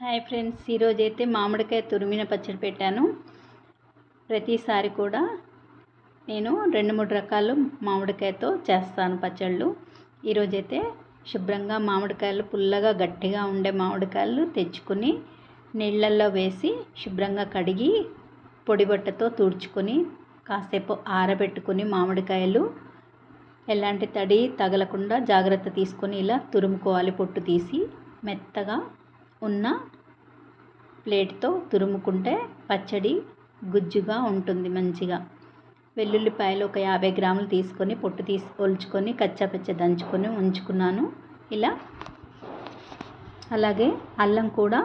Hi friends ఈరోజు అయితే మామిడికాయ తురిమిన పచ్చడి పెట్టాను. ప్రతిసారి కూడా నేను రెండు మూడు రకాలు మామిడికాయతో చేస్తాను పచ్చళ్ళు. ఈరోజైతే శుభ్రంగా మామిడికాయలు పుల్లగా గట్టిగా ఉండే మామిడికాయలు తెచ్చుకొని నీళ్ళల్లో వేసి శుభ్రంగా కడిగి పొడి బట్టతో తుడుచుకొని కాసేపు ఆరబెట్టుకొని మామిడికాయలు ఎలాంటి తడి తగలకుండా జాగ్రత్త తీసుకొని ఇలా తురుముకోవాలి పొట్టు తీసి మెత్తగా ఉన్న ప్లేట్తో తురుముకుంటే పచ్చడి గుజ్జుగా ఉంటుంది మంచిగా. వెల్లుల్లిపాయలు ఒక యాభై గ్రాములు తీసుకొని పొట్టు తీసి ఒలుచుకొని కచ్చాపచ్చ దంచుకొని ఉంచుకున్నాను. ఇలా. అలాగే అల్లం కూడా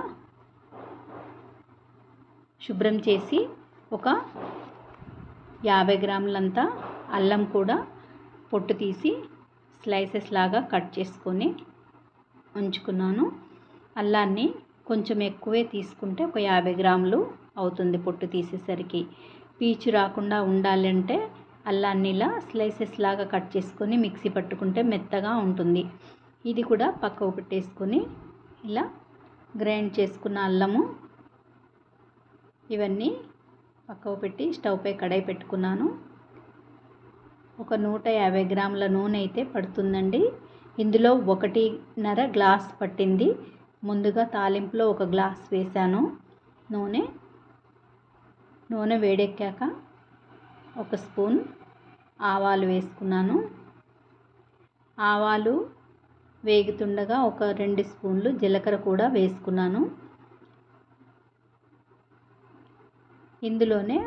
శుభ్రం చేసి ఒక యాభై గ్రాములంతా అల్లం కూడా పొట్టు తీసి స్లైసెస్ లాగా కట్ చేసుకొని ఉంచుకున్నాను. అల్లాన్ని కొంచెం ఎక్కువే తీసుకుంటే ఒక యాభై గ్రాములు అవుతుంది పొట్టు తీసేసరికి. పీచు రాకుండా ఉండాలంటే అల్లాన్ని ఇలా స్లైసెస్ లాగా కట్ చేసుకొని మిక్సీ పట్టుకుంటే మెత్తగా ఉంటుంది. ఇది కూడా పక్కకు పెట్టేసుకొని ఇలా గ్రైండ్ చేసుకున్న అల్లము ఇవన్నీ పక్కకు పెట్టి స్టవ్పై కడాయి పెట్టుకున్నాను. ఒక నూట యాభై గ్రాముల నూనె అయితే పడుతుందండి. ఇందులో ఒకటిన్నర గ్లాస్ పట్టింది. ముందుగా తాలింపులో ఒక గ్లాస్ వేసాను నూనె నూనె వేడెక్కాక ఒక స్పూన్ ఆవాలు వేసుకున్నాను. ఆవాలు వేగుతుండగా ఒక రెండు స్పూన్లు జీలకర్ర కూడా వేసుకున్నాను. ఇందులోనే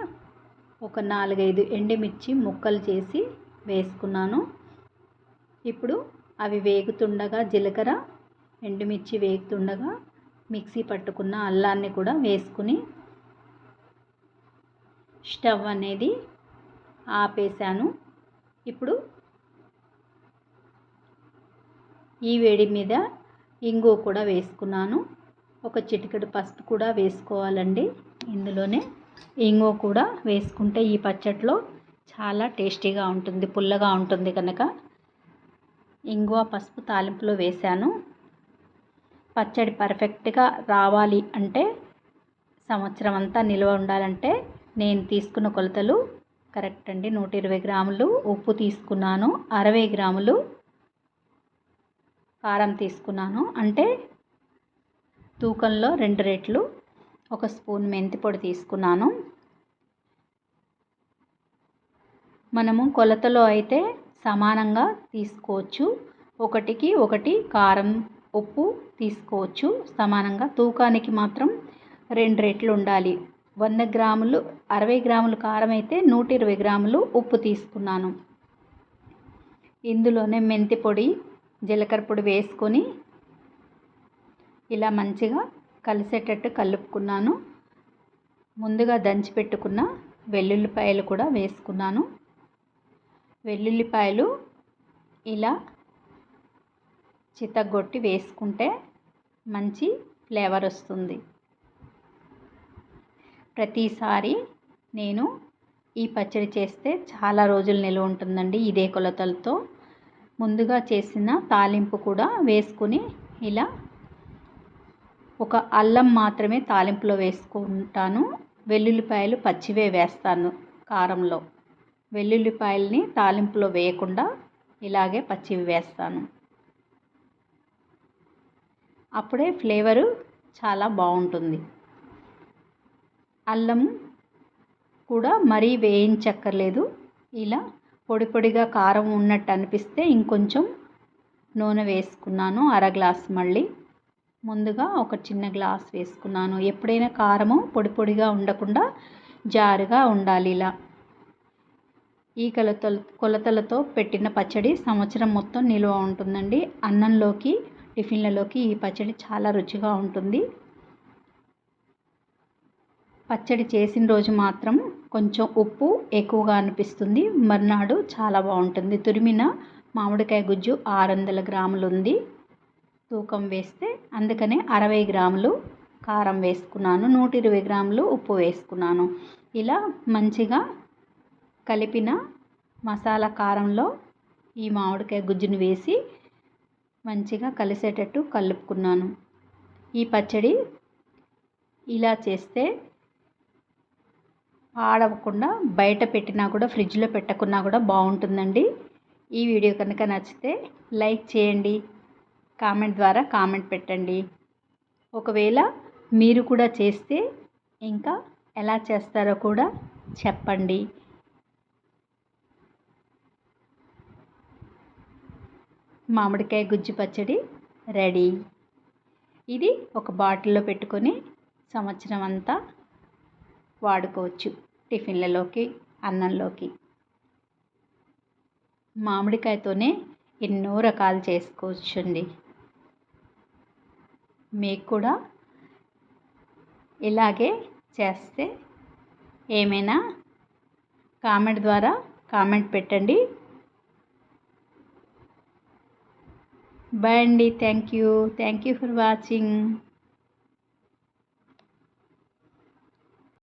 ఒక నాలుగైదు ఎండుమిర్చి ముక్కలు చేసి వేసుకున్నాను. ఇప్పుడు అవి వేగుతుండగా జీలకర్ర ఎండుమిర్చి వేగుతుండగా మిక్సీ పట్టుకున్న అల్లాన్ని కూడా వేసుకుని స్టవ్ అనేది ఆపేసాను ఇప్పుడు ఈ వేడి మీద ఇంగు కూడా వేసుకున్నాను. ఒక చిటికెడు పసుపు కూడా వేసుకోవాలండి. ఇందులోనే ఇంగు కూడా వేసుకుంటే ఈ పచ్చట్లో చాలా టేస్టీగా ఉంటుంది పుల్లగా ఉంటుంది కనుక. ఇంగువ పసుపు తాలింపులో వేశాను. పచ్చడి పర్ఫెక్ట్గా రావాలి అంటే సంవత్సరం అంతా నిల్వ ఉండాలంటే నేను తీసుకున్న కొలతలు కరెక్ట్ అండి. నూట ఇరవై గ్రాములు ఉప్పు తీసుకున్నాను అరవై గ్రాములు కారం తీసుకున్నాను. అంటే తూకంలో రెండు రెట్లు ఒక స్పూన్ మెంతి పొడి తీసుకున్నాను. మనము కొలతలో అయితే సమానంగా తీసుకోవచ్చు. ఒకటికి ఒకటి కారం ఉప్పు తీసుకోవచ్చు. సమానంగా తూకానికి మాత్రం రెండు రెట్లు ఉండాలి. వంద గ్రాములు అరవై గ్రాములు కారం అయితే నూట ఇరవై గ్రాములు ఉప్పు తీసుకున్నాను. ఇందులోనే మెంతి పొడి జీలకర్ర పొడి వేసుకొని ఇలా మంచిగా కలిసేటట్టు కలుపుకున్నాను. ముందుగా దంచి పెట్టుకున్న వెల్లుల్లిపాయలు కూడా వేసుకున్నాను. వెల్లుల్లిపాయలు ఇలా చితగొట్టి వేసుకుంటే మంచి ఫ్లేవర్ వస్తుంది. ప్రతిసారి నేను ఈ పచ్చడి చేస్తే చాలా రోజులు నిల్వ ఉంటుందండి ఇదే కొలతలతో. ముందుగా చేసిన తాలింపు కూడా వేసుకుని ఇలా ఒక అల్లం మాత్రమే తాలింపులో వేసుకుంటాను. వెల్లుల్లిపాయలు పచ్చివే వేస్తాను కారంలో. వెల్లుల్లిపాయల్ని తాలింపులో వేయకుండా ఇలాగే పచ్చివి వేస్తాను. అప్పుడే ఫ్లేవరు చాలా బాగుంటుంది. అల్లం కూడా మరీ వేయించక్కర్లేదు. ఇలా పొడి పొడిగా కారం ఉన్నట్టు అనిపిస్తే ఇంకొంచెం నూనె వేసుకున్నాను అర గ్లాస్ మళ్ళీ. ముందుగా ఒక చిన్న గ్లాస్ వేసుకున్నాను. ఎప్పుడైనా కారము పొడి పొడిగా ఉండకుండా జారుగా ఉండాలి ఇలా. ఈ కొలతల కొలతలతో పెట్టిన పచ్చడి సంవత్సరం మొత్తం నిల్వ ఉంటుందండి. అన్నంలోకి టిఫిన్లలోకి ఈ పచ్చడి చాలా రుచిగా ఉంటుంది. పచ్చడి చేసిన రోజు మాత్రం కొంచెం ఉప్పు ఎక్కువగా అనిపిస్తుంది. మర్నాడు చాలా బాగుంటుంది. తురిమిన మామిడికాయ గుజ్జు ఆరు వందల గ్రాములు ఉంది తూకం వేస్తే అందుకనే అరవై గ్రాములు కారం వేసుకున్నాను. నూట ఇరవై గ్రాములు ఉప్పు వేసుకున్నాను. ఇలా మంచిగా కలిపిన మసాలా కారంలో ఈ మామిడికాయ గుజ్జును వేసి మంచిగా కలిసేటట్టు కలుపుకున్నాను. ఈ పచ్చడి ఇలా చేస్తే పాడవకుండా బయట పెట్టినా కూడా ఫ్రిడ్జ్లో పెట్టకున్నా కూడా బాగుంటుందండి. ఈ వీడియో కనుక నచ్చితే లైక్ చేయండి కామెంట్ ద్వారా కామెంట్ పెట్టండి. ఒకవేళ మీరు కూడా చేస్తే ఇంకా ఎలా చేస్తారో కూడా చెప్పండి. మామిడికాయ గుజ్జు పచ్చడి రెడీ. ఇది ఒక బాటిల్లో పెట్టుకొని సంవత్సరం అంతా వాడుకోవచ్చు టిఫిన్లలోకి అన్నంలోకి. మామిడికాయతోనే ఎన్నో రకాలు చేసుకోవచ్చండి. మీకు కూడా ఇలాగే చేస్తే ఏమైనా కామెంట్ ద్వారా కామెంట్ పెట్టండి. Bye, Thank you. Thank you for watching.